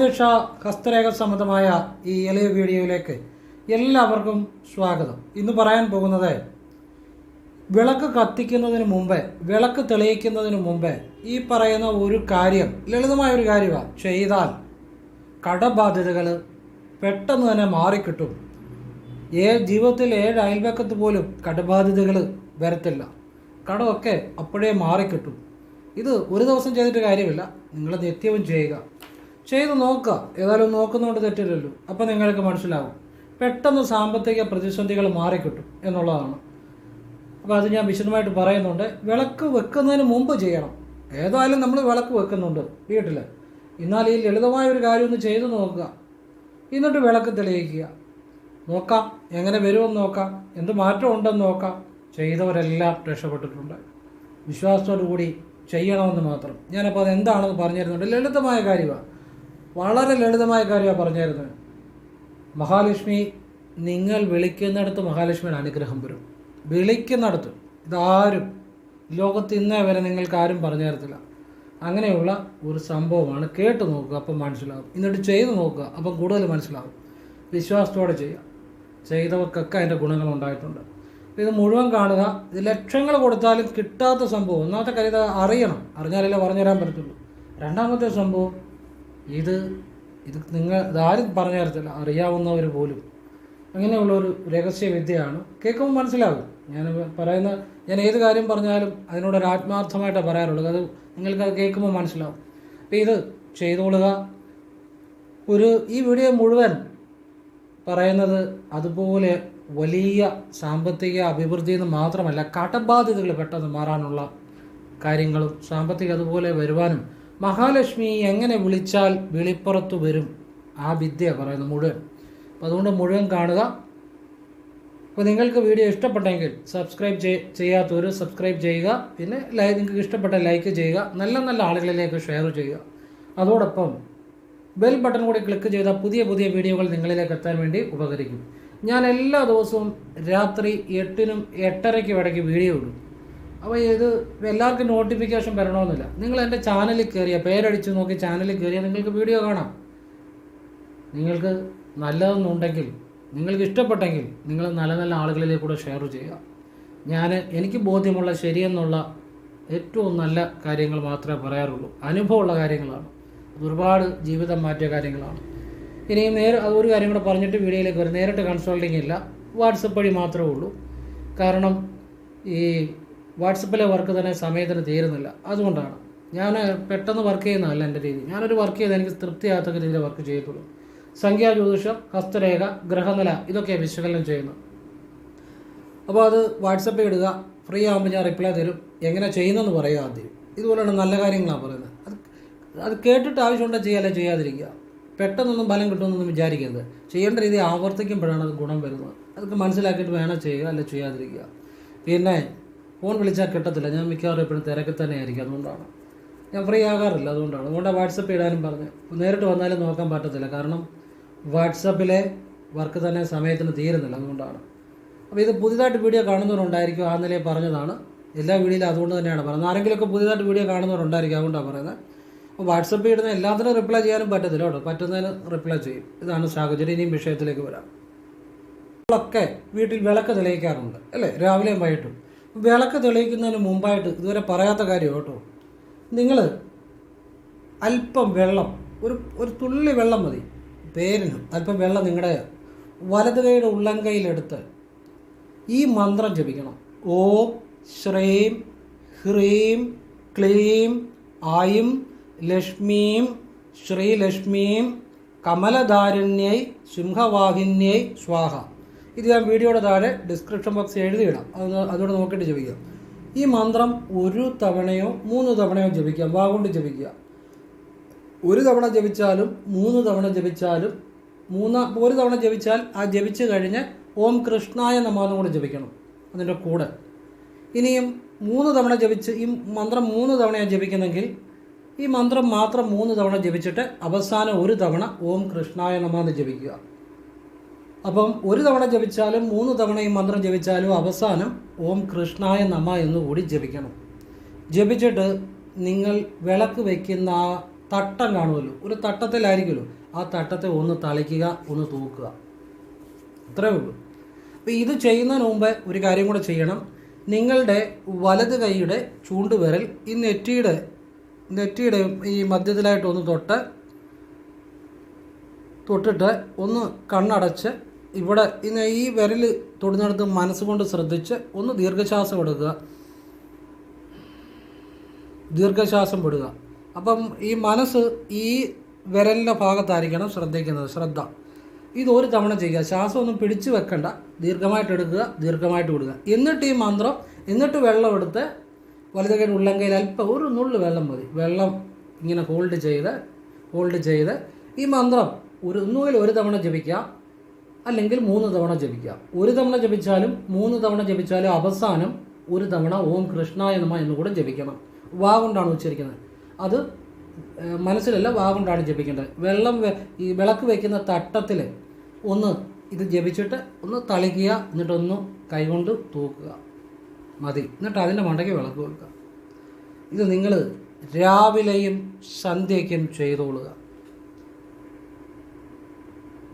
ജ്യോതിഷ ഹസ്തരേഖ സംബന്ധമായ ഈ എളിയ വീഡിയോയിലേക്ക് എല്ലാവർക്കും സ്വാഗതം. ഇന്ന് പറയാൻ പോകുന്നത് വിളക്ക് കത്തിക്കുന്നതിന് മുമ്പേ വിളക്ക് തെളിയിക്കുന്നതിന് മുമ്പേ ഈ പറയുന്ന ഒരു കാര്യം ലളിതമായ ഒരു കാര്യമാണ് ചെയ്താൽ കടബാധ്യതകൾ പെട്ടെന്ന് തന്നെ മാറിക്കിട്ടും. ഏ ജീവിതത്തിൽ ഏഴ് അയൽവക്കത്ത് പോലും കടബാധ്യതകൾ വരത്തില്ല. കടമൊക്കെ അപ്പോഴേ മാറിക്കിട്ടും. ഇത് ഒരു ദിവസം ചെയ്തിട്ട് കാര്യമില്ല. നിങ്ങൾ നിത്യവും ചെയ്യുക. ചെയ്ത് നോക്കുക ഏതായാലും നോക്കുന്നതുകൊണ്ട് തെറ്റില്ലല്ലോ. അപ്പം നിങ്ങൾക്ക് മനസ്സിലാവും. പെട്ടെന്ന് സാമ്പത്തിക പ്രതിസന്ധികൾ മാറിക്കിട്ടും എന്നുള്ളതാണ്. അപ്പോൾ അത് ഞാൻ വിശദമായിട്ട് പറയുന്നുണ്ട്. വിളക്ക് വെക്കുന്നതിന് മുമ്പ് ചെയ്യണം. ഏതായാലും നമ്മൾ വിളക്ക് വെക്കുന്നുണ്ട്. വീട്ടിൽ എന്നാൽ ഈ ലളിതമായ ഒരു കാര്യം ഒന്ന് ചെയ്തു നോക്കുക. എന്നിട്ട് വിളക്ക് തെളിയിക്കുക. നോക്കാം. എങ്ങനെ വരുമെന്ന് നോക്കാം. എന്ത് മാറ്റമുണ്ടെന്ന് നോക്കാം. ചെയ്തവരെല്ലാം രക്ഷപ്പെട്ടിട്ടുണ്ട്. വിശ്വാസത്തോടു കൂടി ചെയ്യണമെന്ന് മാത്രം. ഞാനപ്പോൾ അത് എന്താണെന്ന് പറഞ്ഞിരുന്നുണ്ട് ലളിതമായ കാര്യമാണ്. വളരെ ലളിതമായ കാര്യമാണ് പറഞ്ഞിരുന്നത്. മഹാലക്ഷ്മി നിങ്ങൾ വിളിക്കുന്നിടത്ത് മഹാലക്ഷ്മിയുടെ അനുഗ്രഹം വരും. വിളിക്കുന്നിടത്ത്. ഇതാരും ലോകത്ത് ഇന്നേ വരെ നിങ്ങൾക്ക് ആരും പറഞ്ഞു തരത്തില്ല. അങ്ങനെയുള്ള ഒരു സംഭവമാണ് കേട്ട് നോക്കുക അപ്പം മനസ്സിലാവും. എന്നിട്ട് ചെയ്ത് നോക്കുക അപ്പം കൂടുതൽ മനസ്സിലാവും. വിശ്വാസത്തോടെ ചെയ്യുക. ചെയ്തവർക്കൊക്കെ അതിന്റെ ഗുണങ്ങൾ ഉണ്ടായിട്ടുണ്ട്. ഇത് മുഴുവൻ കാണുക. ഇത് ലക്ഷങ്ങൾ കൊടുത്താലും കിട്ടാത്ത സംഭവം. ഒന്നാമത്തെ കാര്യം അറിയണം. അറിഞ്ഞാലല്ലേ പറഞ്ഞു തരാൻ പറ്റത്തുള്ളൂ. രണ്ടാമത്തെ സംഭവം ഇത് ഇത് നിങ്ങൾ ഇതാരും പറഞ്ഞു തരത്തില്ല. അറിയാവുന്നവർ പോലും. അങ്ങനെയുള്ള ഒരു രഹസ്യ വിദ്യയാണ്. കേൾക്കുമ്പോൾ മനസ്സിലാകും. ഞാൻ പറയുന്ന ഞാൻ ഏത് കാര്യം പറഞ്ഞാലും അതിനോടൊരു ആത്മാർത്ഥമായിട്ടാണ് പറയാറുള്ളത്. അത് നിങ്ങൾക്ക് അത് കേൾക്കുമ്പോൾ മനസ്സിലാവും. അപ്പോൾ ഇത് ചെയ്തുകൊള്ളുക ഒരു ഈ വീഡിയോ മുഴുവൻ പറയുന്നത് അതുപോലെ വലിയ സാമ്പത്തിക അഭിവൃദ്ധി എന്ന് മാത്രമല്ല കടബാധ്യതകൾ പെട്ടെന്ന് മാറാനുള്ള കാര്യങ്ങളും സാമ്പത്തിക അതുപോലെ വരുവാനും മഹാലക്ഷ്മി എങ്ങനെ വിളിച്ചാൽ വെളിപ്പുറത്ത് വരും? ആ വിദ്യ പറയുന്നത് മുഴുവൻ. അപ്പം അതുകൊണ്ട് മുഴുവൻ കാണുക. അപ്പോൾ നിങ്ങൾക്ക് വീഡിയോ ഇഷ്ടപ്പെട്ടെങ്കിൽ സബ്സ്ക്രൈബ് ചെയ്- ചെയ്യാത്തവർ സബ്സ്ക്രൈബ് ചെയ്യുക. പിന്നെ ലൈ നിങ്ങൾക്ക് ഇഷ്ടപ്പെട്ട ലൈക്ക് ചെയ്യുക. നല്ല നല്ല ആളുകളിലേക്ക് ഷെയർ ചെയ്യുക. അതോടൊപ്പം ബെൽ ബട്ടൺ കൂടി ക്ലിക്ക് ചെയ്താൽ പുതിയ പുതിയ വീഡിയോകൾ നിങ്ങളിലേക്ക് എത്താൻ വേണ്ടി ഉപകരിക്കും. ഞാൻ എല്ലാ ദിവസവും രാത്രി എട്ടിനും എട്ടരയ്ക്കും ഇടയ്ക്ക് വീഡിയോ ഇടും. അപ്പോൾ ഇത് എല്ലാവർക്കും നോട്ടിഫിക്കേഷൻ വരണമെന്നില്ല. നിങ്ങൾ എന്റെ ചാനലിൽ കയറിയ പേരടിച്ച് നോക്കി ചാനലിൽ കയറിയാൽ നിങ്ങൾക്ക് വീഡിയോ കാണാം. നിങ്ങൾക്ക് നല്ലതെന്നുണ്ടെങ്കിൽ നിങ്ങൾക്ക് ഇഷ്ടപ്പെട്ടെങ്കിൽ നിങ്ങൾ നല്ല നല്ല ആളുകളിലേക്ക് കൂടെ ഷെയർ ചെയ്യുക. ഞാൻ എനിക്ക് ബോധ്യമുള്ള ശരിയെന്നുള്ള ഏറ്റവും നല്ല കാര്യങ്ങൾ മാത്രമേ പറയാറുള്ളൂ. അനുഭവമുള്ള കാര്യങ്ങളാണ്. ഒരുപാട് ജീവിതം മാറ്റിയ കാര്യങ്ങളാണ്. ഇനിയും നേരെ ഒരു കാര്യം കൂടെ പറഞ്ഞിട്ട് വീഡിയോയിലേക്ക് വരും. നേരിട്ട് കൺസൾട്ടിങ് ഇല്ല. വാട്സപ്പ് വഴി മാത്രമേ ഉള്ളൂ. കാരണം ഈ വാട്സപ്പിലെ വർക്ക് തന്നെ സമയത്തിന് തീരുന്നില്ല. അതുകൊണ്ടാണ്. ഞാൻ പെട്ടെന്ന് വർക്ക് ചെയ്യുന്നതല്ല എന്റെ രീതി. ഞാനൊരു വർക്ക് ചെയ്ത് എനിക്ക് തൃപ്തിയാകത്തക്ക രീതിയിൽ വർക്ക് ചെയ്യത്തുള്ളൂ. സംഖ്യാ ജ്യോതിഷം ഹസ്തരേഖ ഗ്രഹനില ഇതൊക്കെ വിശകലനം ചെയ്യുന്നു. അപ്പോൾ അത് വാട്സപ്പിൽ ഇടുക. ഫ്രീ ആകുമ്പോൾ ഞാൻ റിപ്ലൈ തരും. എങ്ങനെ ചെയ്യുന്നതെന്ന് പറയുക ആദ്യം. ഇതുപോലെയാണ് നല്ല കാര്യങ്ങളാണ് പറയുന്നത്. അത് അത് കേട്ടിട്ട് ആവശ്യമുണ്ടെങ്കിൽ ചെയ്യാല്ലേ ചെയ്യാതിരിക്കുക. പെട്ടെന്നൊന്നും ഫലം കിട്ടുമെന്നൊന്നും വിചാരിക്കരുത്. ചെയ്യേണ്ട രീതി ആവർത്തിക്കുമ്പോഴാണ് അത് ഗുണം വരുന്നത്. അതൊക്കെ മനസ്സിലാക്കിയിട്ട് വേണം ചെയ്യുക അല്ലെ? ചെയ്യാതിരിക്കുക. പിന്നെ ഫോൺ വിളിച്ചാൽ കിട്ടത്തില്ല. ഞാൻ മിക്കവാറും എപ്പോഴും തിരക്കിൽ തന്നെ ആയിരിക്കും അതുകൊണ്ടാണ്. ഞാൻ ഫ്രീ ആകാറില്ല. അതുകൊണ്ടാണ്. അതുകൊണ്ട് വാട്സപ്പ് ഇടാനും പറഞ്ഞു. നേരിട്ട് വന്നാലും നോക്കാൻ പറ്റത്തില്ല. കാരണം വാട്സപ്പിലെ വർക്ക് തന്നെ സമയത്തിന് തീരുന്നില്ല. അതുകൊണ്ടാണ്. അപ്പോൾ ഇത് പുതിയതായിട്ട് വീഡിയോ കാണുന്നവരുണ്ടായിരിക്കും ആ നിലയിൽ പറഞ്ഞതാണ്. എല്ലാ വീഡിയോയിലും അതുകൊണ്ട് തന്നെയാണ് പറയുന്നത്. ആരെങ്കിലുമൊക്കെ പുതിയതായിട്ട് വീഡിയോ കാണുന്നവരുണ്ടായിരിക്കും അതുകൊണ്ടാണ് പറയുന്നത്. അപ്പോൾ വാട്സപ്പിൽ ഇടുന്ന എല്ലാത്തിനും റിപ്ലൈ ചെയ്യാനും പറ്റത്തില്ല കേട്ടോ. പറ്റുന്നതിന് റിപ്ലൈ ചെയ്യും. ഇതാണ് സാഹചര്യം. ഇനിയും വിഷയത്തിലേക്ക് വരാം. ഒക്കെ വീട്ടിൽ വിളക്ക് തെളിയിക്കാറുണ്ട്. അല്ലേ? രാവിലെയും വൈകിട്ടും. വിളക്ക് തെളിയിക്കുന്നതിന് മുമ്പായിട്ട് ഇതുവരെ പറയാത്ത കാര്യം കേട്ടോ. നിങ്ങൾ അല്പം വെള്ളം ഒരു ഒരു തുള്ളി വെള്ളം മതി. പേരിന് അല്പം വെള്ളം നിങ്ങളുടെ വലത് കൈയുടെ ഉള്ളംകൈയിലെടുത്ത് ഈ മന്ത്രം ജപിക്കണം. ഓം ശ്രീം ഹ്രീം ക്ലീം ആയും ലക്ഷ്മീം ശ്രീലക്ഷ്മീം കമലധാരണ്യൈ സിംഹവാഹിന്യൈ സ്വാഹ. ഇത് ഞാൻ വീഡിയോയുടെ താഴെ ഡിസ്ക്രിപ്ഷൻ ബോക്സ് എഴുതിയിടാം. അത് അതോടെ നോക്കിയിട്ട് ജപിക്കാം. ഈ മന്ത്രം ഒരു തവണയോ മൂന്ന് തവണയോ ജപിക്കാം. വാഗുണ്ട് ജപിക്കുക. ഒരു തവണ ജപിച്ചാലും മൂന്ന് തവണ ജപിച്ചാലും മൂന്നാ ഒരു തവണ ജപിച്ചാൽ ആ ജപിച്ചു കഴിഞ്ഞ് ഓം കൃഷ്ണായ നമാന്നും കൂടെ ജപിക്കണം. അതിന്റെ കൂടെ. ഇനിയും മൂന്ന് തവണ ജപിച്ച് ഈ മന്ത്രം മൂന്ന് തവണയാണ് ജപിക്കുന്നെങ്കിൽ ഈ മന്ത്രം മാത്രം മൂന്ന് തവണ ജപിച്ചിട്ട് അവസാനം ഒരു തവണ ഓം കൃഷ്ണായ നമാന്ന് ജപിക്കുക. അപ്പം ഒരു തവണ ജപിച്ചാലും മൂന്ന് തവണ ഈ മന്ത്രം ജപിച്ചാലും അവസാനം ഓം കൃഷ്ണായ നമ എന്ന് കൂടി ജപിക്കണം. ജപിച്ചിട്ട് നിങ്ങൾ വിളക്ക് വയ്ക്കുന്ന ആ തട്ടം കാണുമല്ലോ ഒരു തട്ടത്തിലായിരിക്കുമല്ലോ. ആ തട്ടത്തെ ഒന്ന് തളിക്കുക ഒന്ന് തൂക്കുക. അത്രേ ഉള്ളൂ. അപ്പോൾ ഇത് ചെയ്യുന്നതിന് മുമ്പ് ഒരു കാര്യം കൂടെ ചെയ്യണം. നിങ്ങളുടെ വലത് കൈയുടെ ചൂണ്ടുവിരൽ ഈ നെറ്റിയുടെ നെറ്റിയുടെ ഈ മധ്യത്തിലായിട്ട് ഒന്ന് തൊട്ട് തൊട്ടിട്ട് ഒന്ന് കണ്ണടച്ച് ഇവിടെ ഇന്ന് ഈ വിരൽ തൊടുന്നിടത്ത് മനസ്സുകൊണ്ട് ശ്രദ്ധിച്ച് ഒന്ന് ദീർഘശ്വാസം എടുക്കുക. ദീർഘശ്വാസം വിടുക അപ്പം ഈ മനസ്സ് ഈ വിരലിന്റെ ഭാഗത്തായിരിക്കണം ശ്രദ്ധിക്കുന്നത് ശ്രദ്ധ. ഇത് ഒരു തവണ ചെയ്യുക. ശ്വാസം ഒന്നും പിടിച്ചു വെക്കണ്ട. ദീർഘമായിട്ട് എടുക്കുക ദീർഘമായിട്ട് വിടുക. എന്നിട്ട് ഈ മന്ത്രം എന്നിട്ട് വെള്ളം എടുത്ത് ഉള്ളം ഉള്ളങ്കയിൽ അല്പം ഒരു നുള്ളു വെള്ളം മതി. വെള്ളം ഇങ്ങനെ ഹോൾഡ് ചെയ്ത് ഹോൾഡ് ചെയ്ത് ഈ മന്ത്രം ഒരു ഒന്നുകിൽ ഒരു തവണ ജപിക്കാം അല്ലെങ്കിൽ മൂന്ന് തവണ ജപിക്കാം. ഒരു തവണ ജപിച്ചാലും മൂന്ന് തവണ ജപിച്ചാലും അവസാനം ഒരു തവണ ഓം കൃഷ്ണായ നമ എന്ന് കൂടെ ജപിക്കണം. വാ കൊണ്ടാണ് ഉച്ചരിക്കുന്നത്. അത് മനസ്സിലല്ല വാ കൊണ്ടാണ് ജപിക്കേണ്ടത്. വെള്ളം ഈ വിളക്ക് വയ്ക്കുന്ന തട്ടത്തിൽ ഒന്ന് ഇത് ജപിച്ചിട്ട് ഒന്ന് തളിക്കുക എന്നിട്ടൊന്ന് കൈകൊണ്ട് തൂക്കുക. മതി. എന്നിട്ട് അതിന്റെ മണ്ടയ്ക്ക് വിളക്ക് വെക്കുക. ഇത് നിങ്ങൾ രാവിലെയും സന്ധ്യയ്ക്കും ചെയ്തോളുക.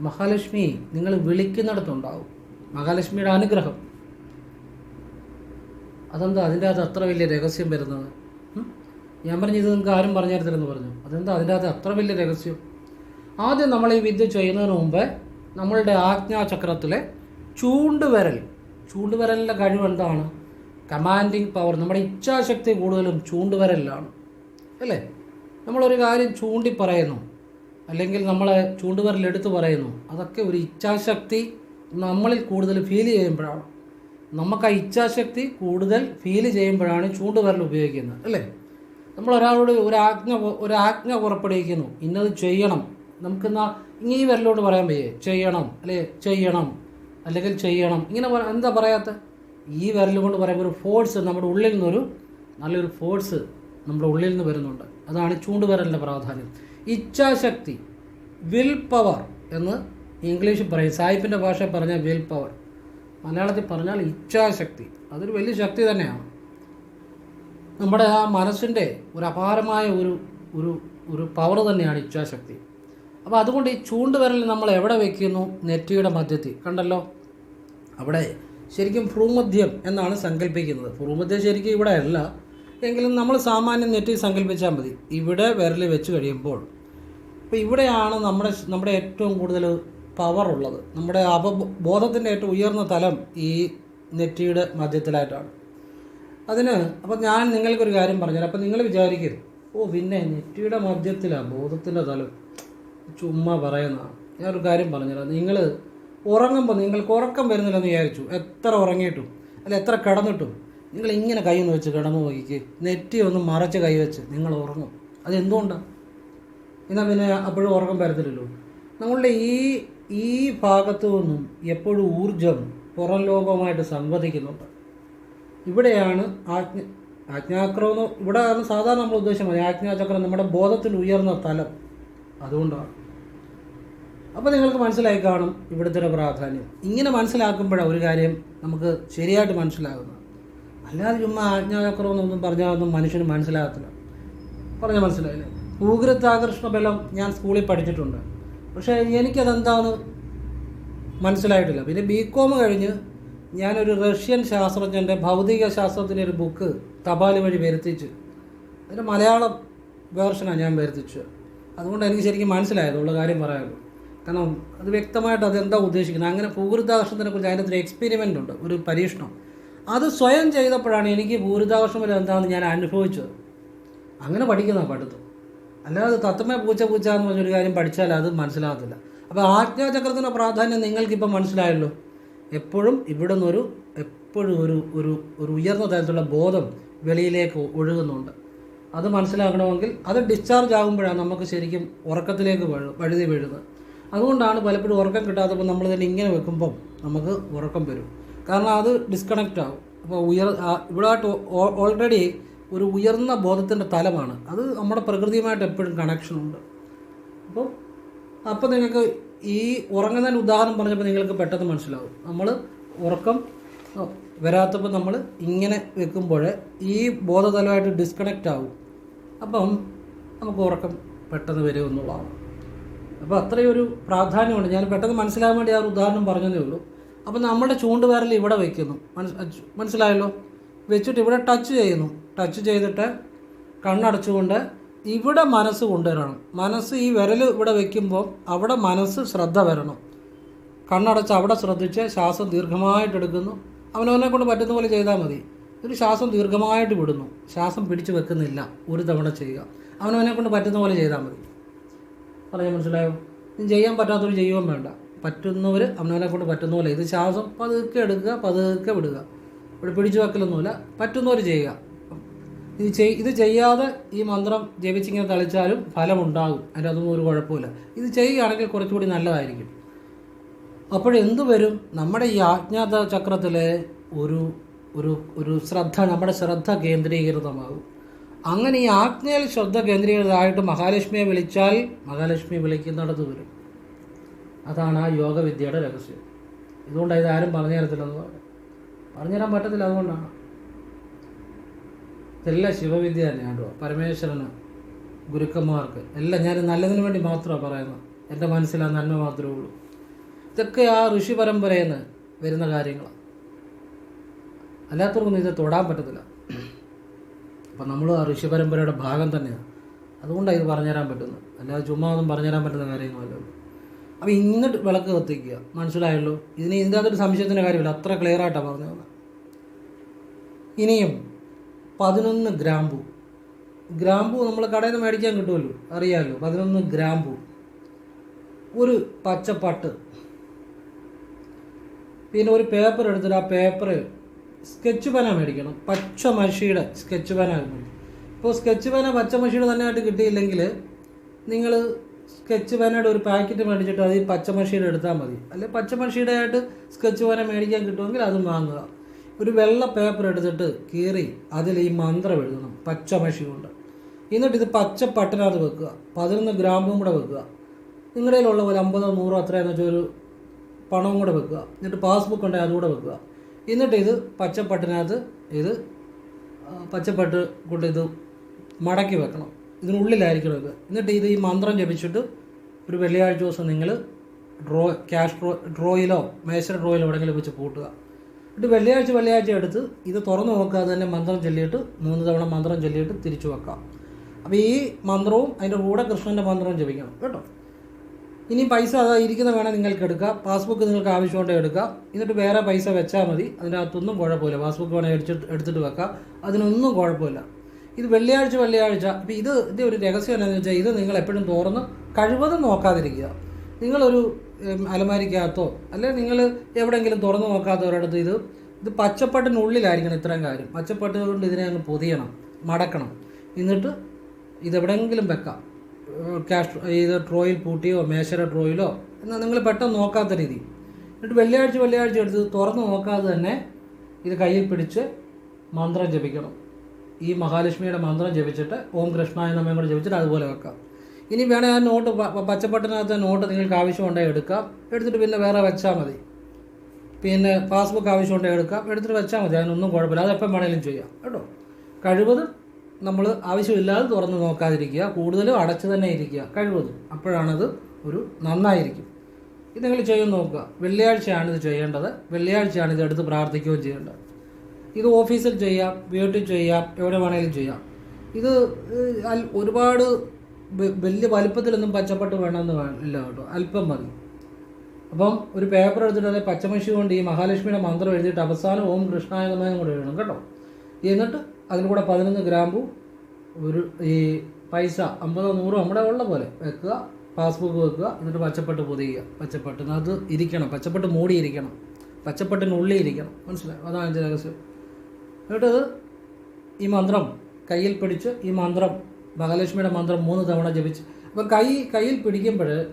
മഹാലക്ഷ്മി നിങ്ങൾ വിളിക്കുന്നിടത്തുണ്ടാവും. മഹാലക്ഷ്മിയുടെ അനുഗ്രഹം. അതെന്താ? അതിന്റെ അകത്ത് അത്ര വലിയ രഹസ്യം വരുന്നത്? ഞാൻ പറഞ്ഞു ഇത് നിങ്ങൾക്ക് ആരും പറഞ്ഞു തരത്തില്ലെന്ന് പറഞ്ഞു. അതെന്താ? അതിന്റെ അകത്ത് അത്ര വലിയ രഹസ്യം. ആദ്യം നമ്മൾ ഈ വിദ്യ ചെയ്യുന്നതിന് മുമ്പ് നമ്മളുടെ ആജ്ഞാചക്രത്തിലെ ചൂണ്ടുവരൽ. ചൂണ്ടുവിരലിന്റെ കഴിവ് എന്താണ്? Commanding power. നമ്മുടെ ഇച്ഛാശക്തി കൂടുതലും ചൂണ്ടുവിരലിലാണ്. അല്ലേ? നമ്മളൊരു കാര്യം ചൂണ്ടി പറയുന്നു അല്ലെങ്കിൽ നമ്മളെ ചൂണ്ടുവിരൽ എടുത്ത് പറയുന്നു. അതൊക്കെ ഒരു ഇച്ഛാശക്തി നമ്മളിൽ കൂടുതൽ ഫീൽ ചെയ്യുമ്പോഴാണ്. നമുക്ക് ആ ഇച്ഛാശക്തി കൂടുതൽ ഫീൽ ചെയ്യുമ്പോഴാണ് ചൂണ്ടുവിരൽ ഉപയോഗിക്കുന്നത് അല്ലേ? നമ്മൾ ഒരാളോട് ഒരാജ്ഞ ഒരാജ്ഞ പുറപ്പെടുവിക്കുന്നു. ഇന്നത് ചെയ്യണം. നമുക്കെന്നാ ഇങ്ങനെ ഈ വിരലോട് പറയാൻ വയ്യേ? ചെയ്യണം അല്ലേ? ചെയ്യണം അല്ലെങ്കിൽ ചെയ്യണം. ഇങ്ങനെ എന്താ പറയാത്ത? ഈ വിരൽ കൊണ്ട് പറയുമ്പോൾ ഒരു ഫോഴ്സ് നമ്മുടെ ഉള്ളിൽ നിന്നൊരു നല്ലൊരു ഫോഴ്സ് നമ്മുടെ ഉള്ളിൽ നിന്ന് വരുന്നുണ്ട്. അതാണ് ചൂണ്ടുവിരലിന്റെ പ്രാധാന്യം. ഇച്ഛാശക്തി വിൽ പവർ എന്ന് ഇംഗ്ലീഷിൽ പറയും. സായിപ്പിന്റെ ഭാഷ പറഞ്ഞാൽ വിൽ പവർ മലയാളത്തിൽ പറഞ്ഞാൽ ഇച്ഛാശക്തി. അതൊരു വലിയ ശക്തി തന്നെയാണ്. നമ്മുടെ ആ മനസ്സിന്റെ ഒരു അപാരമായ ഒരു ഒരു ഒരു പവർ തന്നെയാണ് ഇച്ഛാശക്തി. അപ്പോൾ അതുകൊണ്ട് ഈ ചൂണ്ടുവിരൽ നമ്മൾ എവിടെ വയ്ക്കുന്നു നെറ്റിയുടെ മധ്യത്തിൽ. കണ്ടല്ലോ? അവിടെ ശരിക്കും ഭ്രൂമധ്യം എന്നാണ് സങ്കല്പിക്കുന്നത്. ഭ്രൂമധ്യം ശരിക്കും ഇവിടെ അല്ല. എങ്കിലും നമ്മൾ സാമാന്യം നെറ്റി സങ്കല്പിച്ചാൽ മതി. ഇവിടെ വിരൽ വെച്ച് കഴിയുമ്പോൾ അപ്പോൾ ഇവിടെയാണ് നമ്മുടെ നമ്മുടെ ഏറ്റവും കൂടുതൽ പവർ ഉള്ളത്. നമ്മുടെ അവബോധത്തിന്റെ ഏറ്റവും ഉയർന്ന തലം ഈ നെറ്റിയുടെ മധ്യത്തിലായിട്ടാണ്. അതിന് അപ്പോൾ ഞാൻ നിങ്ങൾക്കൊരു കാര്യം പറഞ്ഞുതരാം. അപ്പോൾ നിങ്ങൾ വിചാരിക്കും ഓ പിന്നെ നെറ്റിയുടെ മധ്യത്തിലാണ് ബോധത്തിന്റെ തലം. ചുമ്മാ പറയുന്നതാണ് ഞാനൊരു കാര്യം പറഞ്ഞുതരാം. നിങ്ങൾ ഉറങ്ങുമ്പോൾ നിങ്ങൾക്ക് ഉറക്കം വരുന്നില്ലെന്ന് വിചാരിച്ചു. എത്ര ഉറങ്ങിയിട്ടും അല്ല എത്ര കിടന്നിട്ടും നിങ്ങൾ ഇങ്ങനെ കൈ ഒന്ന് വെച്ച് കിടന്നു നോക്കി നെറ്റി ഒന്ന് മറച്ച് കൈ വെച്ച് നിങ്ങൾ ഉറങ്ങും. അതെന്തുകൊണ്ടാണ് എന്നാൽ പിന്നെ അപ്പോഴും ഉറക്കം വരത്തില്ലല്ലോ. നമ്മളുടെ ഈ ഈ ഭാഗത്തു നിന്നും എപ്പോഴും ഊർജം പുറം ലോകവുമായിട്ട് സംവദിക്കുന്നുണ്ട്. ഇവിടെയാണ് ആജ്ഞ ആജ്ഞാചക്രം എന്ന് ഇവിടെയാണ് സാധാരണ നമ്മൾ ഉദ്ദേശം മതി. ആജ്ഞാചക്രം നമ്മുടെ ബോധത്തിൽ ഉയർന്ന തലം അതുകൊണ്ടാണ്. അപ്പോൾ നിങ്ങൾക്ക് മനസ്സിലായി കാണും ഇവിടുത്തെ പ്രാധാന്യം. ഇങ്ങനെ മനസ്സിലാക്കുമ്പോഴാണ് ഒരു കാര്യം നമുക്ക് ശരിയായിട്ട് മനസ്സിലാകുന്നത്. അല്ലാതെ ചുമ്മാ ആജ്ഞാചക്രം എന്നൊന്നും പറഞ്ഞാൽ ഒന്നും മനുഷ്യന് മനസ്സിലാകത്തില്ല. പറഞ്ഞാൽ മനസ്സിലായില്ലേ? ഭൂഗ്രത്താകർഷണ ബലം ഞാൻ സ്കൂളിൽ പഠിച്ചിട്ടുണ്ട്. പക്ഷേ എനിക്കതെന്താണ് മനസ്സിലായിട്ടില്ല. പിന്നെ ബി കോം കഴിഞ്ഞ് ഞാനൊരു റഷ്യൻ ശാസ്ത്രജ്ഞന്റെ ഭൗതിക ശാസ്ത്രത്തിന്റെ ഒരു ബുക്ക് തപാൽ വഴി വരുത്തിച്ച് അതിന്റെ മലയാളം വേർഷനാണ് ഞാൻ വരുത്തിച്ചു. അതുകൊണ്ട് എനിക്ക് ശരിക്കും മനസ്സിലായതുള്ള കാര്യം പറയാമല്ലോ കാരണം അത് വ്യക്തമായിട്ട് അതെന്താ ഉദ്ദേശിക്കുന്നത്? അങ്ങനെ ഭൂഗൃതാകർഷണത്തിനെ കുറിച്ച് ഒരു എക്സ്പെരിമെന്റ് ഉണ്ട് ഒരു പരീക്ഷണം. അത് സ്വയം ചെയ്തപ്പോഴാണ് എനിക്ക് ഭൂരിതാകർഷണം എന്താണെന്ന് ഞാൻ അനുഭവിച്ചത്. അങ്ങനെ പഠിക്കുന്ന പഠിത്തം. അല്ലാതെ തത്വമേ പൂച്ച പൂച്ച എന്ന് പറഞ്ഞൊരു കാര്യം പഠിച്ചാൽ അത് മനസ്സിലാകത്തില്ല. അപ്പോൾ ആജ്ഞാചക്രത്തിന്റെ പ്രാധാന്യം നിങ്ങൾക്കിപ്പോൾ മനസ്സിലായല്ലോ? എപ്പോഴും ഇവിടെ നിന്നൊരു എപ്പോഴും ഒരു ഒരു ഒരു ഉയർന്ന തരത്തിലുള്ള ബോധം വെളിയിലേക്ക് ഒഴുകുന്നുണ്ട്. അത് മനസ്സിലാക്കണമെങ്കിൽ അത് ഡിസ്ചാർജ് ആകുമ്പോഴാണ് നമുക്ക് ശരിക്കും ഉറക്കത്തിലേക്ക് വഴു വഴുതി വീഴുന്നത്. അതുകൊണ്ടാണ് പലപ്പോഴും ഉറക്കം കിട്ടാത്തപ്പോൾ നമ്മൾ തന്നെ ഇങ്ങനെ വെക്കുമ്പം നമുക്ക് ഉറക്കം വരും. കാരണം അത് ഡിസ്കണക്റ്റ് ആകും അപ്പോൾ ഉയർ ഇവിടെ ഓൾറെഡി ഒരു ഉയർന്ന ബോധത്തിന്റെ തലമാണ്. അത് നമ്മുടെ പ്രകൃതിയുമായിട്ട് എപ്പോഴും കണക്ഷനുണ്ട് അപ്പോൾ അപ്പോൾ നിങ്ങൾക്ക് ഈ ഉറങ്ങുന്നതിന് ഉദാഹരണം പറഞ്ഞപ്പോൾ നിങ്ങൾക്ക് പെട്ടെന്ന് മനസ്സിലാവും. നമ്മൾ ഉറക്കം വരാത്തപ്പോൾ നമ്മൾ ഇങ്ങനെ വെക്കുമ്പോൾ ഈ ബോധതലമായിട്ട് ഡിസ്കണക്റ്റ് ആവും. അപ്പം നമുക്ക് ഉറക്കം പെട്ടെന്ന് വരുമെന്നുള്ളതാണ് അപ്പോൾ അത്രയും ഒരു പ്രാധാന്യമുണ്ട്. ഞാൻ പെട്ടെന്ന് മനസ്സിലാകാൻ വേണ്ടി ആ ഒരു ഉദാഹരണം പറഞ്ഞതേ ഉള്ളൂ. അപ്പോൾ നമ്മുടെ ചൂണ്ടുവിരൽ ഇവിടെ വയ്ക്കുന്നു മനസ്സിലായല്ലോ? വെച്ചിട്ട് ഇവിടെ ടച്ച് ചെയ്യുന്നു. ടച്ച് ചെയ്തിട്ട് കണ്ണടച്ചുകൊണ്ട് ഇവിടെ മനസ്സ് കൊണ്ടുവരണം. മനസ്സ് ഈ വിരൽ ഇവിടെ വയ്ക്കുമ്പോൾ അവിടെ മനസ്സ് ശ്രദ്ധ വരണം. കണ്ണടച്ച് അവിടെ ശ്രദ്ധിച്ച് ശ്വാസം ദീർഘമായിട്ട് എടുക്കുന്നു. അവനവനെ കൊണ്ട് പറ്റുന്ന പോലെ ചെയ്താൽ മതി. ഒരു ശ്വാസം ദീർഘമായിട്ട് വിടുന്നു. ശ്വാസം പിടിച്ചു വെക്കുന്നില്ല. ഒരു തവണ ചെയ്യുക. അവനവനെ കൊണ്ട് പറ്റുന്ന പോലെ ചെയ്താൽ മതി. പറയാൻ മനസ്സിലായോ? ചെയ്യാൻ പറ്റാത്തവർ ചെയ്യുവാൻ വേണ്ട. പറ്റുന്നവർ അവനവനെ കൊണ്ട് പറ്റുന്ന പോലെ. ഇത് ശ്വാസം പതുക്കെ എടുക്കുക പതുക്കെ വിടുക. ഇവിടെ പിടിച്ചു വെക്കലൊന്നുമില്ല. പറ്റുന്നവർ ചെയ്യുക. ഇത് ചെയ് ഇത് ചെയ്യാതെ ഈ മന്ത്രം ജപിച്ചിങ്ങനെ തളിച്ചാലും ഫലമുണ്ടാകും. അതിന്റെ അതൊന്നും ഒരു കുഴപ്പമില്ല. ഇത് ചെയ്യുകയാണെങ്കിൽ കുറച്ചുകൂടി നല്ലതായിരിക്കും. അപ്പോഴെന്ത് വരും? നമ്മുടെ ഈ ആജ്ഞാത ചക്രത്തിലെ ഒരു ഒരു ഒരു ശ്രദ്ധ നമ്മുടെ ശ്രദ്ധ കേന്ദ്രീകൃതമാകും. അങ്ങനെ ഈ ആജ്ഞയിൽ ശ്രദ്ധ കേന്ദ്രീകൃതമായിട്ട് മഹാലക്ഷ്മിയെ വിളിച്ചാൽ മഹാലക്ഷ്മി വിളിക്കുന്നിടത്ത് വരും. അതാണ് ആ യോഗവിദ്യയുടെ രഹസ്യം. ഇതുകൊണ്ടാണ് ഇതാരും പറഞ്ഞു തരത്തില്ലെന്ന് പറഞ്ഞു പറഞ്ഞുതരാൻ പറ്റത്തില്ല അതുകൊണ്ടാണ്. ഇതെല്ലാം ശിവവിദ്യ തന്നെയാണ് കേട്ടോ പരമേശ്വരന് ഗുരുക്കന്മാർക്ക് എല്ലാം ഞാൻ നല്ലതിന് വേണ്ടി മാത്രമാണ് പറയുന്നത്. എന്റെ മനസ്സിൽ ആ നന്മ മാത്രമേ ഉള്ളൂ. ഇതൊക്കെ ആ ഋഷി പരമ്പരയിൽ നിന്ന് വരുന്ന കാര്യങ്ങളാണ് അല്ലാത്തവർക്കൊന്നും ഇത് തൊടാൻ പറ്റത്തില്ല. അപ്പം നമ്മൾ ആ ഋഷി പരമ്പരയുടെ ഭാഗം തന്നെയാണ് അതുകൊണ്ടാണ് ഇത് പറഞ്ഞുതരാൻ പറ്റുന്നത്. അല്ലാതെ ചുമ്മാ ഒന്നും പറഞ്ഞുതരാൻ പറ്റുന്ന കാര്യങ്ങളല്ലോ അപ്പോൾ ഇന്നിട്ട് വിളക്ക് കത്തിക്കുക. മനസ്സിലായല്ലോ? ഇതിന് ഇതിന്റെ അകത്തൊരു സംശയത്തിന്റെ കാര്യമില്ല. അത്ര ക്ലിയർ ആയിട്ടാണ് പറഞ്ഞു തന്നെ ഇനിയും പതിനൊന്ന് ഗ്രാമ്പു. ഗ്രാമ്പു നമ്മൾ കടയിൽ നിന്ന് മേടിക്കാൻ കിട്ടുമല്ലോ? അറിയാമല്ലോ പതിനൊന്ന് ഗ്രാമ്പു. ഒരു പച്ചപ്പട്ട്. പിന്നെ ഒരു പേപ്പർ എടുത്തിട്ട് ആ പേപ്പർ സ്കെച്ച് പേന മേടിക്കണം. പച്ച മഷിയുടെ സ്കെച്ച് പേന മതി ഇപ്പോൾ സ്കെച്ച് പേന പച്ച മഷിയുടെ തന്നെ ആയിട്ട് കിട്ടിയില്ലെങ്കിൽ നിങ്ങൾ സ്കെച്ച് പേനയുടെ ഒരു പാക്കറ്റ് മേടിച്ചിട്ട് അത് ഈ പച്ച മഷിയുടെ എടുത്താൽ മതി. അല്ലെ പച്ച മഷിയുടെ ആയിട്ട് സ്കെച്ച് പേന മേടിക്കാൻ കിട്ടുമെങ്കിൽ അതും വാങ്ങുക. ഒരു വെള്ള പേപ്പർ എടുത്തിട്ട് കീറി അതിൽ ഈ മന്ത്രം എഴുതണം പച്ച മഷി കൊണ്ട്. എന്നിട്ട് ഇത് പച്ച പട്ടനകത്ത് വെക്കുക പതിനൊന്ന് ഗ്രാമ്പും കൂടെ വെക്കുക. നിങ്ങളുടെ കയ്യിലുള്ള പോലെ അമ്പതോ നൂറോ അത്രയെന്ന് വെച്ചാൽ ഒരു പണവും കൂടെ വെക്കുക. എന്നിട്ട് പാസ്ബുക്ക് ഉണ്ടെങ്കിൽ അതുകൂടെ വെക്കുക. എന്നിട്ട് ഇത് പച്ച പച്ചപ്പട്ടിനകത്ത് ഇത് പച്ചപ്പട്ട് കൊണ്ട് ഇത് മടക്കി വെക്കണം. ഇതിനുള്ളിലായിരിക്കണം ഇത്. എന്നിട്ട് ഇത് ഈ മന്ത്രം ജപിച്ചിട്ട് ഒരു വെള്ളിയാഴ്ച ദിവസം നിങ്ങൾ ഡ്രോ ക്യാഷ് ഡ്രോ ഡ്രോയിലോ മേശ ഡ്രോയിലോ എവിടെയെങ്കിലും വെച്ച് പൂട്ടുക. എന്നിട്ട് വെള്ളിയാഴ്ച വെള്ളിയാഴ്ച എടുത്ത് ഇത് തുറന്നു നോക്കാതെ തന്നെ മന്ത്രം ചൊല്ലിയിട്ട് മൂന്ന് തവണ മന്ത്രം ചൊല്ലിയിട്ട് തിരിച്ചു വെക്കാം അപ്പോൾ ഈ മന്ത്രവും അതിന്റെ കൂടെ കൃഷ്ണന്റെ മന്ത്രവും ജപിക്കണം കേട്ടോ. ഇനി പൈസ അതാ ഇരിക്കുന്ന വേണേൽ നിങ്ങൾക്ക് എടുക്കാം. പാസ്ബുക്ക് നിങ്ങൾക്ക് ആവശ്യമുണ്ടെങ്കിൽ എടുക്കാം. എന്നിട്ട് വേറെ പൈസ വെച്ചാൽ മതി. അതിനകത്തൊന്നും കുഴപ്പമില്ല. പാസ്ബുക്ക് വേണമെങ്കിൽ എടുത്തിട്ട് എടുത്തിട്ട് വെക്കാം. അതിനൊന്നും കുഴപ്പമില്ല. ഇത് വെള്ളിയാഴ്ച വെള്ളിയാഴ്ച. അപ്പോൾ ഇത് ഇതിന്റെ ഒരു രഹസ്യം എന്താണെന്ന് വെച്ചാൽ ഇത് നിങ്ങൾ എപ്പോഴും തുറന്ന് കഴിവതും നോക്കാതിരിക്കുക. നിങ്ങളൊരു അലമാരിക്കകത്തോ അല്ലെങ്കിൽ നിങ്ങൾ എവിടെയെങ്കിലും തുറന്നു നോക്കാത്തവരടുത്ത് ഇത് ഇത് പച്ചപ്പട്ടിനുള്ളിലായിരിക്കണം ഇത്രയും കാര്യം. പച്ചപ്പട്ട് കൊണ്ട് ഇതിനെ അങ്ങ് പൊതിയണം മടക്കണം. എന്നിട്ട് ഇതെവിടെയെങ്കിലും വെക്കാം. ക്യാഷ് ഇത് ട്രോയിൽ പൂട്ടിയോ മേശര ട്രോയിലോ എന്നാൽ നിങ്ങൾ പെട്ടെന്ന് നോക്കാത്ത രീതി. എന്നിട്ട് വെള്ളിയാഴ്ച വെള്ളിയാഴ്ച എടുത്ത് തുറന്ന് നോക്കാതെ തന്നെ ഇത് കയ്യിൽ പിടിച്ച് മന്ത്രം ജപിക്കണം. ഈ മഹാലക്ഷ്മിയുടെ മന്ത്രം ജപിച്ചിട്ട് ഓം കൃഷ്ണായ നമ്മയും കൂടെ ജപിച്ചിട്ട് അതുപോലെ വെക്കാം. ഇനി വേണേൽ ആ നോട്ട് പച്ചപ്പട്ടിനകത്ത് നോട്ട് നിങ്ങൾക്ക് ആവശ്യമുണ്ടെങ്കിൽ എടുക്കാം. എടുത്തിട്ട് പിന്നെ വേറെ വെച്ചാൽ മതി. പിന്നെ പാസ്ബുക്ക് ആവശ്യമുണ്ടെങ്കിൽ എടുക്കാം. എടുത്തിട്ട് വെച്ചാൽ മതി. അതിനൊന്നും കുഴപ്പമില്ല. അത് അതെപ്പം വേണേലും ചെയ്യാം. കേട്ടോ? കഴിവതും നമ്മൾ ആവശ്യമില്ലാതെ തുറന്ന് നോക്കാതിരിക്കുക. കൂടുതലും അടച്ചു തന്നെ ഇരിക്കുക. കഴിവതും. അപ്പോഴാണത് ഒരു നന്നായിരിക്കും. ഇത് നിങ്ങൾ ചെയ്യും നോക്കുക. വെള്ളിയാഴ്ചയാണ് ഇത് ചെയ്യേണ്ടത്. വെള്ളിയാഴ്ചയാണ് ഇത് എടുത്ത് പ്രാർത്ഥിക്കുകയും ചെയ്യേണ്ടത്. ഇത് ഓഫീസിൽ ചെയ്യാം. വീട്ടിൽ ചെയ്യാം. എവിടെ വേണേലും ചെയ്യാം. ഇത് ഒരുപാട് വലിയ വലിപ്പത്തിലൊന്നും പച്ചപ്പട്ട് വേണമെന്ന് ഇല്ല കേട്ടോ. അല്പം മതി. അപ്പം ഒരു പേപ്പർ എടുത്തിട്ട് അതായത് പച്ചമഷി കൊണ്ട് ഈ മഹാലക്ഷ്മിയുടെ മന്ത്രം എഴുതിയിട്ട് അവസാനം ഓം കൃഷ്ണായ നമയം കൂടെ എഴുതണം കേട്ടോ. എന്നിട്ട് അതിന് കൂടെ പതിനൊന്ന് ഗ്രാമ്പു ഒരു ഈ പൈസ അമ്പതോ നൂറോ നമ്മുടെ ഉള്ള പോലെ വെക്കുക പാസ്ബുക്ക് വെക്കുക എന്നിട്ട് പച്ചപ്പട്ട് പൊതിയുക. പച്ചപ്പട്ടിനകത്ത് ഇരിക്കണം. പച്ചപ്പട്ട് മൂടിയിരിക്കണം. പച്ചപ്പട്ടിനുള്ളിൽ ഇരിക്കണം. മനസ്സിലായി? അതാണ് അതിന്റെ രഹസ്യം. എന്നിട്ട് ഈ മന്ത്രം കയ്യിൽ പിടിച്ച് ഈ മന്ത്രം മഹാലക്ഷ്മിയുടെ മന്ത്രം മൂന്ന് തവണ ജപിച്ച്. അപ്പം കൈ കയ്യിൽ പിടിക്കുമ്പോൾ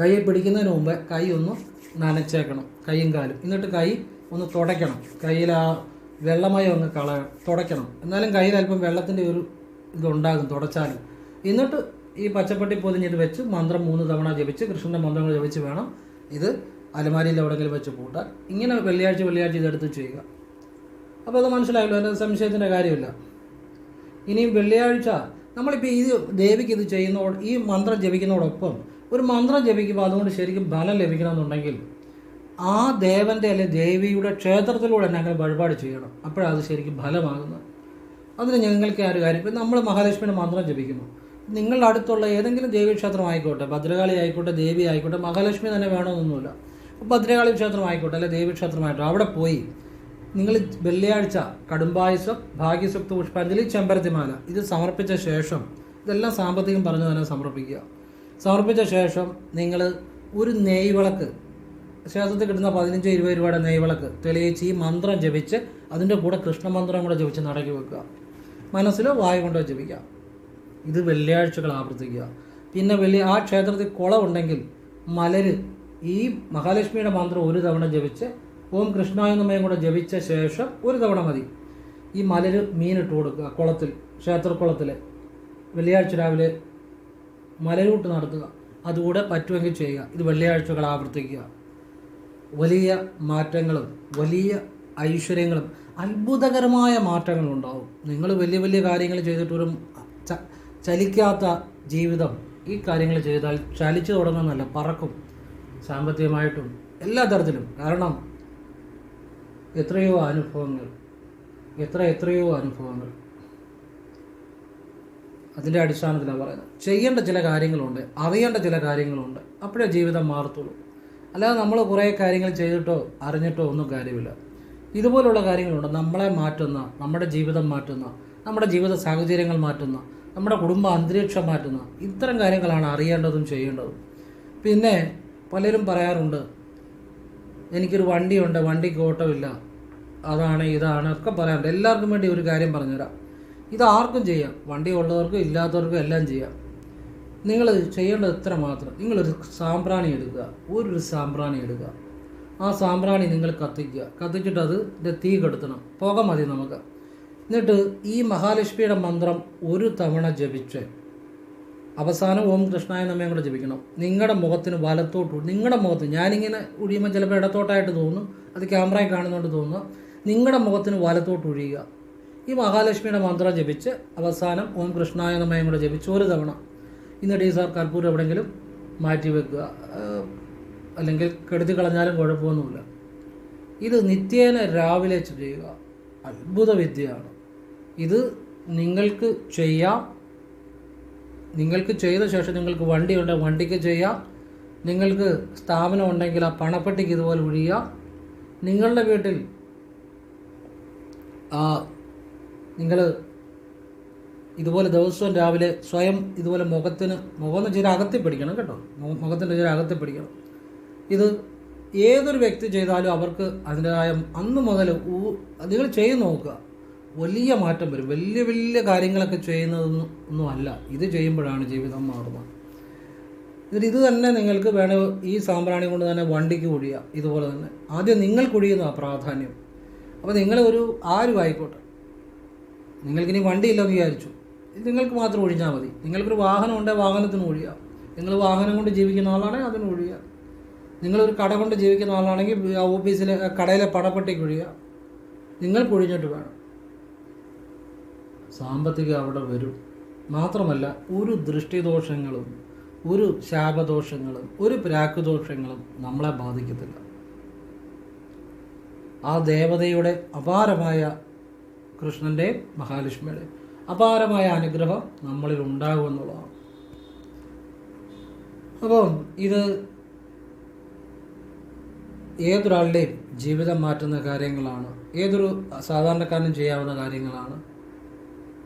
കൈയിൽ പിടിക്കുന്നതിന് മുമ്പ് കൈ ഒന്ന് നനച്ചേക്കണം. കൈയും കാലും. എന്നിട്ട് കൈ ഒന്ന് തുടയ്ക്കണം. കയ്യിൽ ആ വെള്ളമായി ഒന്ന് കള തുടയ്ക്കണം. എന്നാലും കയ്യിൽ അല്പം വെള്ളത്തിന്റെ ഒരു ഇതുണ്ടാകും തുടച്ചാലും. എന്നിട്ട് ഈ പച്ചപ്പട്ടി പൊതിഞ്ഞിട്ട് വെച്ച് മന്ത്രം മൂന്ന് തവണ ജപിച്ച് കൃഷ്ണന്റെ മന്ത്രങ്ങൾ ജപിച്ച് വേണം ഇത് അലമാരിയിൽ എവിടെയെങ്കിലും വെച്ച് പൂട്ടാൻ. ഇങ്ങനെ വെള്ളിയാഴ്ച വെള്ളിയാഴ്ച ഇതെടുത്ത് ചെയ്യുക. അപ്പോൾ അത് മനസ്സിലായല്ലോ അതിന്റെ സംശയത്തിന്റെ കാര്യമില്ല. ഇനി വെള്ളിയാഴ്ച നമ്മളിപ്പോൾ ഈ ദേവിക്ക് ഇത് ചെയ്യുന്നതോട് ഈ മന്ത്രം ജപിക്കുന്നതോടൊപ്പം ഒരു മന്ത്രം ജപിക്കുമ്പോൾ അതുകൊണ്ട് ശരിക്കും ഫലം ലഭിക്കണമെന്നുണ്ടെങ്കിൽ ആ ദേവന്റെ അല്ലെ ദേവിയുടെ ക്ഷേത്രത്തിലൂടെ അങ്ങനെ വഴിപാട് ചെയ്യണം. അപ്പോഴത് ശരിക്കും ഫലമാകുന്നത്. അതിന് ഞങ്ങൾക്ക് ആ ഒരു കാര്യം ഇപ്പം നമ്മൾ മഹാലക്ഷ്മിയുടെ മന്ത്രം ജപിക്കുന്നു. നിങ്ങളുടെ അടുത്തുള്ള ഏതെങ്കിലും ദേവീക്ഷേത്രം ആയിക്കോട്ടെ ഭദ്രകാളി ആയിക്കോട്ടെ ദേവി ആയിക്കോട്ടെ മഹാലക്ഷ്മി തന്നെ വേണമെന്നൊന്നുമില്ല. ഭദ്രകാളി ക്ഷേത്രം ആയിക്കോട്ടെ അല്ലെ ദേവീക്ഷേത്രമായിട്ടോ അവിടെ പോയി നിങ്ങൾ വെള്ളിയാഴ്ച കടുംബായുസം ഭാഗ്യസ്വപ്ത പുഷ്പാഞ്ജലി ചെമ്പരത്തിമാല. ഇത് സമർപ്പിച്ച ശേഷം ഇതെല്ലാം സാമ്പത്തികം പറഞ്ഞു തന്നെ സമർപ്പിക്കുക. സമർപ്പിച്ച ശേഷം നിങ്ങൾ ഒരു നെയ് വിളക്ക് ക്ഷേത്രത്തിൽ കിട്ടുന്ന പതിനഞ്ച് ഇരുപത് രൂപയുടെ നെയ് വിളക്ക് തെളിയിച്ച് ഈ മന്ത്രം ജപിച്ച് അതിന്റെ കൂടെ കൃഷ്ണമന്ത്രം കൂടെ ജപിച്ച് നടക്കി വെക്കുക. മനസ്സിലോ വായു കൊണ്ടോ ജപിക്കുക. ഇത് വെള്ളിയാഴ്ചകൾ ആവർത്തിക്കുക. പിന്നെ വെള്ളി ആ ക്ഷേത്രത്തിൽ കുളമുണ്ടെങ്കിൽ മലര് ഈ മഹാലക്ഷ്മിയുടെ മന്ത്രം ഒരു തവണ ജപിച്ച് ഓം കൃഷ്ണായ നമയം കൂടെ ജപിച്ച ശേഷം ഒരു തവണ മതി. ഈ മലര് മീനിട്ട് കൊടുക്കുക കുളത്തിൽ ക്ഷേത്രക്കുളത്തിൽ വെള്ളിയാഴ്ച രാവിലെ മലരൂട്ട് നടത്തുക. അതുകൂടെ പറ്റുമെങ്കിൽ ചെയ്യുക. ഇത് വെള്ളിയാഴ്ചകൾ ആവർത്തിക്കുക. വലിയ മാറ്റങ്ങളും വലിയ ഐശ്വര്യങ്ങളും അത്ഭുതകരമായ മാറ്റങ്ങളുണ്ടാവും നിങ്ങൾ വലിയ വലിയ കാര്യങ്ങൾ ചെയ്തിട്ടൊരു ചലിക്കാത്ത ജീവിതം ഈ കാര്യങ്ങൾ ചെയ്താൽ ചലിച്ചു തുടങ്ങുന്നല്ല പറക്കും. സാമ്പത്തികമായിട്ടും എല്ലാ തരത്തിലും. കാരണം എത്രയോ അനുഭവങ്ങൾ. എത്ര എത്രയോ അനുഭവങ്ങൾ. അതിന്റെ അടിസ്ഥാനത്തിലാണ് പറയുന്നത്. ചെയ്യേണ്ട ചില കാര്യങ്ങളുണ്ട് അറിയേണ്ട ചില കാര്യങ്ങളുണ്ട്. അപ്പോഴേ ജീവിതം മാറത്തുള്ളൂ. അല്ലാതെ നമ്മൾ കുറേ കാര്യങ്ങൾ ചെയ്തിട്ടോ അറിഞ്ഞിട്ടോ ഒന്നും കാര്യമില്ല. ഇതുപോലുള്ള കാര്യങ്ങളുണ്ട്. നമ്മളെ മാറ്റുന്ന നമ്മുടെ ജീവിതം മാറ്റുന്ന നമ്മുടെ ജീവിത സാഹചര്യങ്ങൾ മാറ്റുന്ന നമ്മുടെ കുടുംബ അന്തരീക്ഷം മാറ്റുന്ന ഇത്തരം കാര്യങ്ങളാണ് അറിയേണ്ടതും ചെയ്യേണ്ടതും. പിന്നെ പലരും പറയാറുണ്ട് എനിക്കൊരു വണ്ടിയുണ്ട് വണ്ടിക്ക് ഓട്ടമില്ല. അതാണ് ഇതാണ് ഒക്കെ പറയാറുണ്ട് എല്ലാവർക്കും വേണ്ടി ഒരു കാര്യം പറഞ്ഞുതരാം. ഇത് ആർക്കും ചെയ്യാം. വണ്ടി ഉള്ളവർക്കും ഇല്ലാത്തവർക്കും എല്ലാം ചെയ്യാം. നിങ്ങൾ ചെയ്യേണ്ടത് ഇത്ര മാത്രം. നിങ്ങളൊരു സാമ്പ്രാണി എടുക്കുക. ഒരു സാമ്പ്രാണി എടുക്കുക. ആ സാമ്പ്രാണി നിങ്ങൾ കത്തിക്കുക. കത്തിച്ചിട്ട് അത് ഇതിന്റെ തീ കെടുത്തണം. പുക മതി നമുക്ക്. എന്നിട്ട് ഈ മഹാലക്ഷ്മിയുടെ മന്ത്രം ഒരു തവണ ജപിച്ച്. അവസാനം ഓം കൃഷ്ണായ നമ്മയും കൂടെ ജപിക്കണം. നിങ്ങളുടെ മുഖത്തിന് വലത്തോട്ട് നിങ്ങളുടെ മുഖത്ത് ഞാനിങ്ങനെ ഒഴിയുമ്പോൾ ചിലപ്പോൾ ഇടത്തോട്ടായിട്ട് തോന്നും അത് ക്യാമറയിൽ കാണുന്നതുകൊണ്ട് തോന്നുക നിങ്ങളുടെ മുഖത്തിന് വലത്തോട്ട് ഒഴിയുക. ഈ മഹാലക്ഷ്മിയുടെ മന്ത്രം ജപിച്ച് അവസാനം ഓം കൃഷ്ണായ നമ്മയും കൂടെ ജപിച്ച് ഒരു തവണ. ഇന്ന് ഡി സാർ കർപ്പൂരം എവിടെയെങ്കിലും മാറ്റി വെക്കുക. അല്ലെങ്കിൽ കെടുത്തി കളഞ്ഞാലും കുഴപ്പമൊന്നുമില്ല. ഇത് നിത്യേന രാവിലെ ചെയ്യുക. അത്ഭുത വിദ്യയാണ്. ഇത് നിങ്ങൾക്ക് ചെയ്യാം നിങ്ങൾക്ക് ചെയ്ത ശേഷം നിങ്ങൾക്ക് വണ്ടി ഉണ്ട് വണ്ടിക്ക് ചെയ്യാം. നിങ്ങൾക്ക് സ്ഥാപനം ഉണ്ടെങ്കിൽ ആ പണപ്പെട്ടിക്ക് ഇതുപോലെ ഒഴിയുക നിങ്ങളുടെ വീട്ടിൽ നിങ്ങൾ ഇതുപോലെ ദിവസവും രാവിലെ സ്വയം ഇതുപോലെ മുഖത്തിന് മുഖം വെച്ചാൽ അകത്തി പിടിക്കണം കേട്ടോ. മുഖത്തിന്റെ ചില അകത്തി പിടിക്കണം. ഇത് ഏതൊരു വ്യക്തി ചെയ്താലും അവർക്ക് അതിന്റെതായ അന്ന് മുതൽ നിങ്ങൾ ചെയ്ത് നോക്കുക. വലിയ മാറ്റം വരും. വലിയ വലിയ കാര്യങ്ങളൊക്കെ ചെയ്യുന്നതൊന്നും ഒന്നും അല്ല. ഇത് ചെയ്യുമ്പോഴാണ് ജീവിതം മാറുന്നത്. എന്നിട്ട് ഇത് തന്നെ നിങ്ങൾക്ക് വേണേ ഈ സാമ്പ്രാണി കൊണ്ട് തന്നെ വണ്ടിക്ക് കുഴിയാം. ഇതുപോലെ തന്നെ. ആദ്യം നിങ്ങൾക്ക് ആ പ്രാധാന്യം. അപ്പോൾ നിങ്ങൾ ഒരു ആരും ആയിക്കോട്ടെ. നിങ്ങൾക്കിനി വണ്ടിയില്ലെന്ന് വിചാരിച്ചു. നിങ്ങൾക്ക് മാത്രം ഒഴിഞ്ഞാൽ മതി. നിങ്ങൾക്കൊരു വാഹനം ഉണ്ടെങ്കിൽ വാഹനത്തിന് ഒഴിയാം നിങ്ങൾ വാഹനം കൊണ്ട് ജീവിക്കുന്ന ആളാണെങ്കിൽ അതിന് ഒഴിയുക നിങ്ങളൊരു കട കൊണ്ട് ജീവിക്കുന്ന ആളാണെങ്കിൽ ഓഫീസിലെ കടയിലെ പടപ്പെട്ടിക്ക് ഒഴിയുക നിങ്ങൾക്ക് ഒഴിഞ്ഞിട്ട് വേണം. സാമ്പത്തികം അവിടെ വരും. മാത്രമല്ല ഒരു ദൃഷ്ടിദോഷങ്ങളും ഒരു ശാപദോഷങ്ങളും ഒരു പ്രാക്കുദോഷങ്ങളും നമ്മളെ ബാധിക്കത്തില്ല. ആ ദേവതയുടെ അപാരമായ കൃഷ്ണന്റെ മഹാലക്ഷ്മിയുടെ അപാരമായ അനുഗ്രഹം നമ്മളിൽ ഉണ്ടാകുമെന്നുള്ളതാണ് അപ്പം ഇത് ഏതൊരാളുടെയും ജീവിതം മാറ്റുന്ന കാര്യങ്ങളാണ്. ഏതൊരു സാധാരണക്കാരനും ചെയ്യാവുന്ന കാര്യങ്ങളാണ്.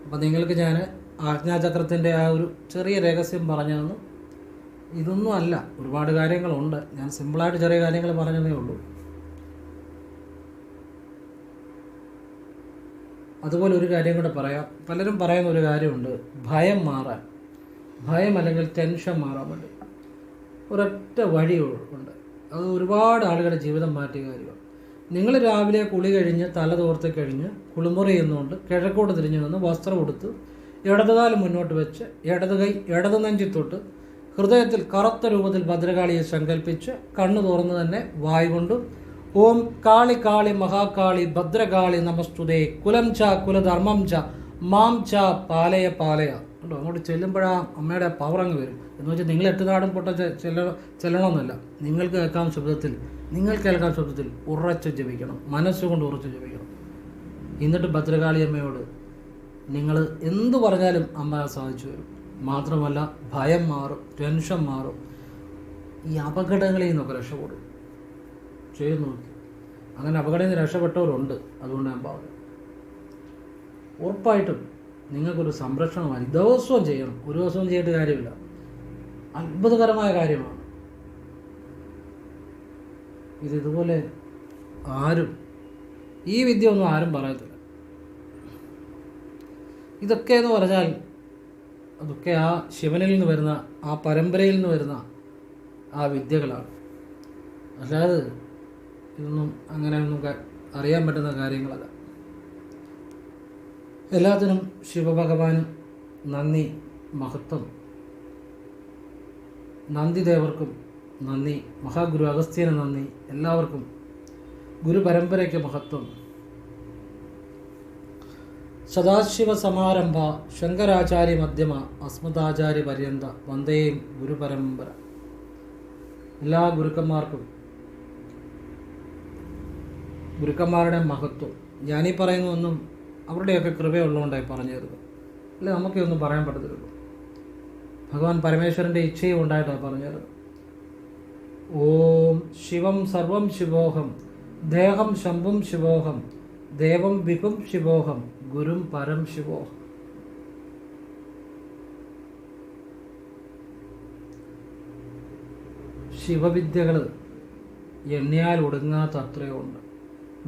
അപ്പം നിങ്ങൾക്ക് ഞാൻ ആജ്ഞാചക്രത്തിന്റെ ആ ഒരു ചെറിയ രഹസ്യം പറഞ്ഞു തന്നു ഇതൊന്നും അല്ല. ഒരുപാട് കാര്യങ്ങളുണ്ട്. ഞാൻ സിമ്പിളായിട്ട് ചെറിയ കാര്യങ്ങൾ പറഞ്ഞതേ ഉള്ളൂ. അതുപോലെ ഒരു കാര്യം കൂടെ പറയാം. പലരും പറയുന്ന ഒരു കാര്യമുണ്ട്. ഭയം മാറാൻ. ഭയം അല്ലെങ്കിൽ ടെൻഷൻ മാറാൻ വേണ്ടി. ഒരൊറ്റ വഴി ഉണ്ട് അത് ഒരുപാട് ആളുകളുടെ ജീവിതം മാറ്റിയ കാര്യമാണ്. നിങ്ങൾ രാവിലെ കുളി കഴിഞ്ഞ് തല തോർത്തി കഴിഞ്ഞ് കുളിമുറി എന്നുകൊണ്ട് കിഴക്കോട്ട് തിരിഞ്ഞു നിന്ന് വസ്ത്രം ഉടുത്ത് ഇടതുകാൽ മുന്നോട്ട് വെച്ച് ഇടത് കൈ ഇടത് നെഞ്ചി തൊട്ട് ഹൃദയത്തിൽ കറുത്ത രൂപത്തിൽ ഭദ്രകാളിയെ സങ്കല്പിച്ച് കണ്ണു തുറന്നു തന്നെ വായുകൊണ്ടും ഓം കാളി കാളി മഹാകാളി ഭദ്രകാളി നമസ്തുതേ കുലം ച കുലധർമ്മം ച മാം ച പാലയ പാലയ. കേട്ടോ അങ്ങോട്ട് ചെല്ലുമ്പോഴാ അമ്മയുടെ പവർ അങ്ങ് വരും. എന്ന് വെച്ചാൽ നിങ്ങൾ എട്ട് നാടും പൊട്ട ചെല്ല ചെല്ലണമെന്നല്ല നിങ്ങൾക്ക് കേൾക്കാം ശബ്ദത്തിൽ നിങ്ങൾ കേൾക്കാം ശബ്ദത്തിൽ ഉറച്ച് ജപിക്കണം. മനസ്സുകൊണ്ട് ഉറച്ച് ജപിക്കണം. എന്നിട്ട് ഭദ്രകാളി അമ്മയോട് നിങ്ങൾ എന്ത് പറഞ്ഞാലും അമ്മ സാധിച്ചു വരും മാത്രമല്ല ഭയം മാറും ടെൻഷൻ മാറും. ഈ അപകടങ്ങളിൽ നിന്നൊക്കെ രക്ഷപ്പെടും. ചെയ്ത് നോക്കി. അങ്ങനെ അപകടത്തിൽ നിന്ന് രക്ഷപ്പെട്ടവരുണ്ട്. അതുകൊണ്ട് ഞാൻ പറഞ്ഞു ഉറപ്പായിട്ടും നിങ്ങൾക്കൊരു സംരക്ഷണമായി ദിവസവും ചെയ്യണം. ഒരു ദിവസവും ചെയ്തിട്ട് കാര്യമില്ല. അത്ഭുതകരമായ കാര്യമാണ്. ഇത് ഇതുപോലെ ആരും ഈ വിദ്യ ഒന്നും ആരും പറയത്തില്ല. ഇതൊക്കെ എന്ന് പറഞ്ഞാൽ അതൊക്കെ ആ ശിവനിൽ നിന്ന് വരുന്ന ആ പരമ്പരയിൽ നിന്ന് വരുന്ന ആ വിദ്യകളാണ്. അല്ലാതെ ഇതൊന്നും അങ്ങനെയൊന്നും അറിയാൻ പറ്റുന്ന കാര്യങ്ങളല്ല. എല്ലാത്തിനും ശിവഭഗവാൻ നന്ദി മഹത്വം. നന്ദി നന്ദിദേവർക്കും നന്ദി. മഹാഗുരു അഗസ്ത്യന് നന്ദി. എല്ലാവർക്കും ഗുരുപരമ്പരയ്ക്ക് മഹത്വം. സദാശിവ സമാരംഭ ശങ്കരാചാര്യ മധ്യമ അസ്മദാചാര്യ പര്യന്ത വന്ദേയും ഗുരുപരമ്പര. എല്ലാ ഗുരുക്കന്മാർക്കും ഗുരുക്കന്മാരുടെ മഹത്വം. ഞാനീ പറയുന്നതൊന്നും അവരുടെയൊക്കെ കൃപയുള്ളതുകൊണ്ടായി പറഞ്ഞു തരുന്നത് അല്ലെ? നമുക്കൊന്നും പറയാൻ പറ്റത്തില്ലല്ലോ. ഭഗവാൻ പരമേശ്വരന്റെ ഇച്ഛയും ഉണ്ടായിട്ടാണ് പറഞ്ഞു തരുന്നത് ഓം ശിവം സർവം ശിവോഹം ദേഹം ശംഭും ശിവോഹം ദേവം വിഭും ശിവോഹം ഗുരും പരം ശിവോഹം. ശിവവിദ്യകൾ എണ്ണിയാൽ ഒടുങ്ങാത്ത അത്രയോ ഉണ്ട്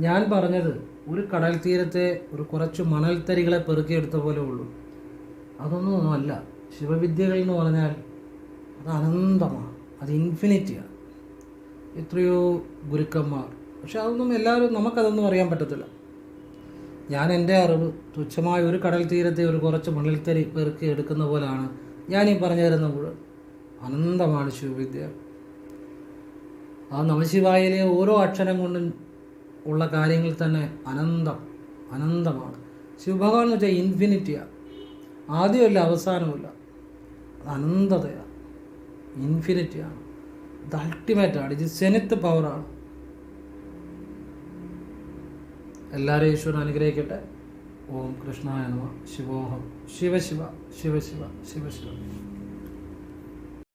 ഞാൻ പറഞ്ഞത് ഒരു കടൽ തീരത്തെ ഒരു കുറച്ച് മണൽത്തരികളെ പെറുക്കിയെടുത്ത പോലെ ഉള്ളൂ. അതൊന്നും ഒന്നുമല്ല ശിവവിദ്യകൾ എന്ന് പറഞ്ഞാൽ അത് അനന്തമാണ്. അത് ഇൻഫിനിറ്റിയാണ്. എത്രയോ ഗുരുക്കന്മാർ. പക്ഷെ അതൊന്നും എല്ലാവരും നമുക്കതൊന്നും അറിയാൻ പറ്റത്തില്ല. ഞാൻ എന്റെ അറിവ് തുച്ഛമായ ഒരു കടൽ തീരത്തെ ഒരു കുറച്ച് മണൽത്തരി പെറുക്കി എടുക്കുന്ന പോലാണ് ഞാൻ ഈ പറഞ്ഞു തരുന്ന മുഴുവൻ. അനന്തമാണ് ശിവവിദ്യ. ആ നമശിവായിലെ ഓരോ അക്ഷരം കൊണ്ടും ഉള്ള കാര്യങ്ങൾ തന്നെ അനന്തം അനന്തമാണ്. ശിവഭഗവാൻ എന്ന് വെച്ചാൽ ഇൻഫിനിറ്റിയാണ് ആദ്യമല്ല അവസാനമില്ല അത് അനന്തതയാണ്. ഇൻഫിനിറ്റിയാണ് ഇത് അൾട്ടിമേറ്റാണ് ഇത് സെനിത്ത് പവറാണ് എല്ലാവരെയും ഈശ്വരൻ അനുഗ്രഹിക്കട്ടെ. ഓം കൃഷ്ണായ നമ. ശിവോഹം. ശിവശിവ ശിവശിവ ശിവശിവ